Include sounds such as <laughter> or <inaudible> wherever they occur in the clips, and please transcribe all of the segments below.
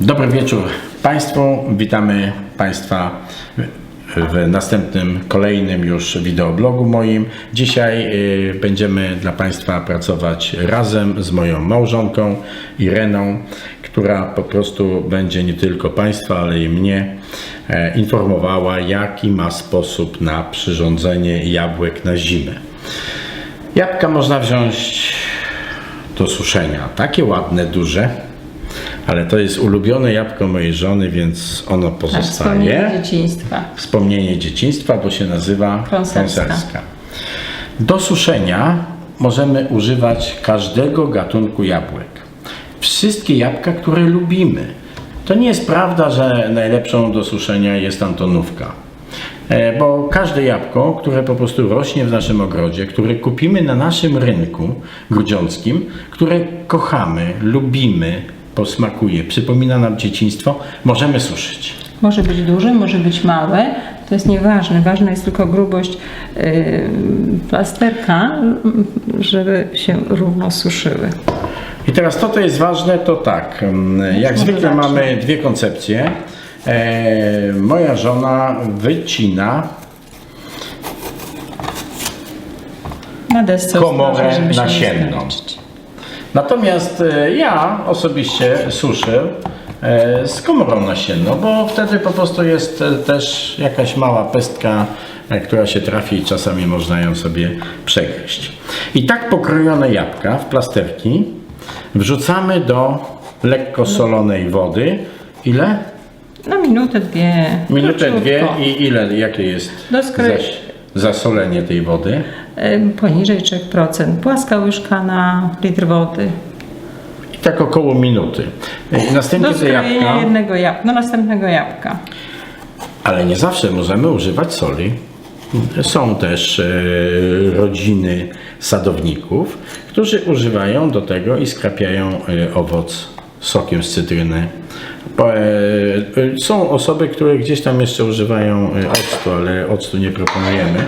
Dobry wieczór Państwu. Witamy Państwa w następnym, kolejnym już wideoblogu moim. Dzisiaj y, będziemy dla Państwa pracować razem z moją małżonką Ireną, która po prostu będzie nie tylko Państwa, ale i mnie e, informowała, jaki ma sposób na przyrządzenie jabłek na zimę. Jabłka można wziąć do suszenia. Takie ładne, duże. Ale to jest ulubione jabłko mojej żony, więc ono Tak, wspomnienie pozostaje. dzieciństwa. Wspomnienie dzieciństwa, bo się nazywa konserska. Do suszenia możemy używać każdego gatunku jabłek. Wszystkie jabłka, które lubimy. To nie jest prawda, że najlepszą do suszenia jest Antonówka. E, Bo każde jabłko, które po prostu rośnie w naszym ogrodzie, które kupimy na naszym rynku grudziąckim, które kochamy, lubimy, posmakuje, przypomina nam dzieciństwo, możemy suszyć. Może być duży, może być mały. To jest nieważne. Ważna jest tylko grubość yy, plasterka, żeby się równo suszyły. I teraz to, co jest ważne, to tak. mm, Jak zwykle zacznę. mamy dwie koncepcje. E, moja żona wycina Na desce Komorę nasienną. Natomiast e, ja osobiście suszę e, z komorą nasienną, bo wtedy po prostu jest e, też jakaś mała pestka, która się trafi i czasami można ją sobie przegryźć. I tak pokrojone jabłka w plasterki wrzucamy do lekko solonej wody. Ile? Na minutę, dwie. Minutę, króciutko. dwie i ile, jakie jest Do skry- zaś zasolenie tej wody? Poniżej 3%. Płaska łyżka na litr wody. Tak około minuty. Następnie Do jabłka, jednego jabłka, do następnego jabłka. ale nie zawsze możemy używać soli. Są też e, rodziny sadowników, którzy używają do tego i skrapiają e, owoc sokiem z cytryny. E, Są osoby, które gdzieś tam jeszcze używają octu, ale octu nie proponujemy.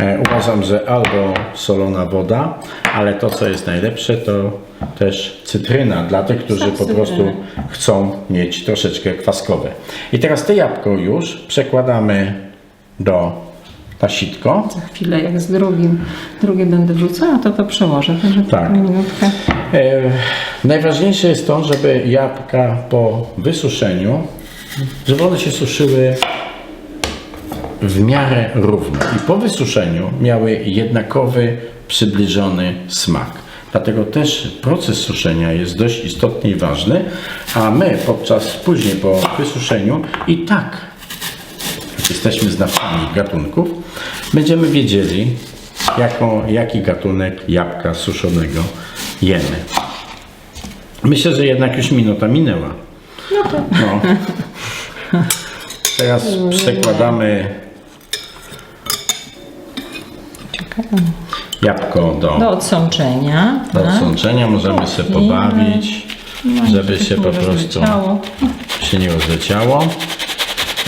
E, Uważam, że albo solona woda, ale to co jest najlepsze to też cytryna dla tych, którzy po prostu chcą mieć troszeczkę kwaskowe. I teraz te jabłko już przekładamy do na sitko. Za chwilę, jak z drugim, drugie będę wrzucała, to to przełożę. Także Tak. tak. minutkę. E, najważniejsze jest to, żeby jabłka po wysuszeniu, żeby one się suszyły w miarę równo i po wysuszeniu miały jednakowy, przybliżony smak. Dlatego też proces suszenia jest dość istotny i ważny, a my podczas później po wysuszeniu i tak jak jesteśmy znawcami gatunków, będziemy wiedzieli, jaką, jaki gatunek jabłka suszonego jemy. Myślę, że jednak już minuta minęła. No to No. <laughs> Teraz przekładamy jabłko do, Do odsączenia. do tak. odsączenia. Możemy się pobawić, żeby się po prostu się nie rozleciało.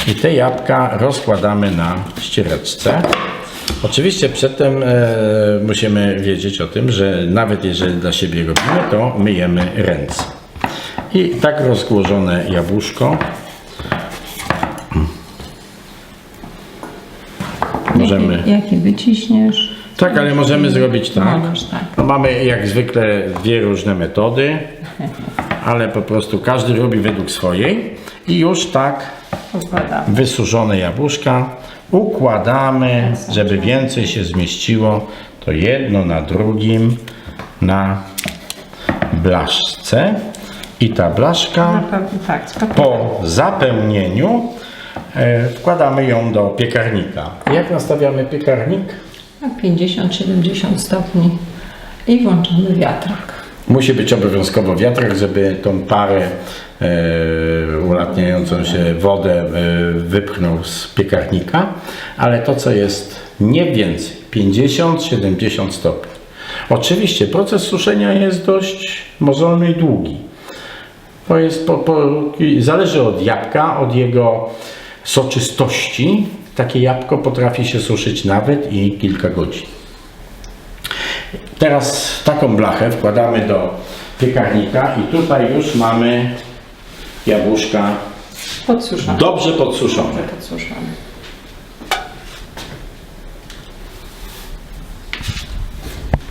I te jabłka rozkładamy na ściereczce. Oczywiście przedtem e, musimy wiedzieć o tym, że nawet jeżeli dla siebie robimy, to myjemy ręce. I tak rozłożone jabłuszko możemy. Jaki, jaki wyciśniesz? Tak, ale możemy zrobić tak. Możesz tak. No, mamy jak zwykle dwie różne metody, ale po prostu każdy robi według swojej i już tak Układamy. wysuszone jabłuszka układamy, żeby więcej się zmieściło, to jedno na drugim na blaszce i ta blaszka tak, po zapełnieniu e, wkładamy ją do piekarnika. Jak nastawiamy piekarnik? Na 50-70 stopni i włączamy wiatrak. Musi być obowiązkowo wiatrak, żeby tą parę e, ulatniającą się wodę e, wypchnął z piekarnika, ale to co jest nie więcej, 50-70 stopni. Oczywiście proces suszenia jest dość mozolny i długi. To jest po, po, zależy od jabłka, od jego soczystości. Takie jabłko potrafi się suszyć nawet i kilka godzin. Teraz taką blachę wkładamy do piekarnika i tutaj już mamy jabłuszka Podsuszamy. dobrze podsuszone. Dobrze podsuszamy.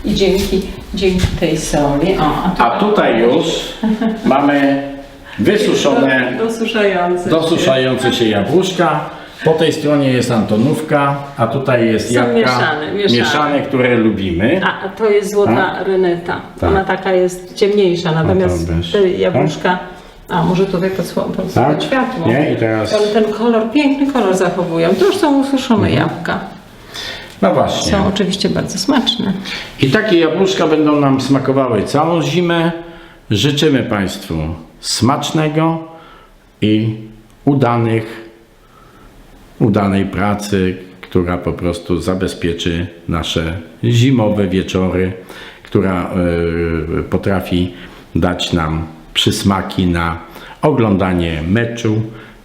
I dzięki, dzięki tej soli. O, a, tu A tutaj już mamy wysuszone, <laughs> do, dosuszające. dosuszające się jabłuszka. Po tej stronie jest Antonówka, a tutaj jest Są jabłka mieszane, mieszane. które lubimy. A, a to jest złota ryneta. Tak. Ona taka jest ciemniejsza, natomiast to też. te jabłuszka. A może tutaj podsło- podsuwać Tak? światło. Nie? I teraz- Ale ten kolor, piękny kolor zachowują. To już są ususzone Mhm. jabłka. No właśnie. Są oczywiście bardzo smaczne. I takie jabłuszka będą nam smakowały całą zimę. Życzymy Państwu smacznego i udanych, udanej pracy, która po prostu zabezpieczy nasze zimowe wieczory, która e, potrafi dać nam przysmaki na oglądanie meczu,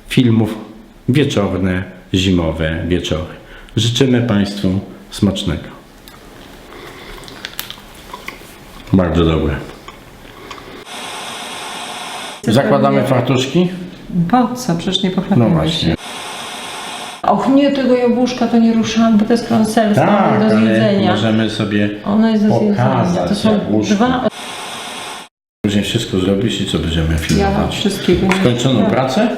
filmów wieczorne, zimowe wieczory. Życzymy Państwu smacznego. Bardzo dobre. Zakładamy fartuszki? Po co? Przecież nie No pochlebimy właśnie. Och nie, tego jabłuszka to nie ruszamy, bo to jest krąselstwo Tak, do zjedzenia. możemy sobie Ono jest do zjedzenia. pokazać To są jabłuszko. dwa... później wszystko zrobić i co będziemy Ja filmować. wszystkiego nie Skończoną pracę?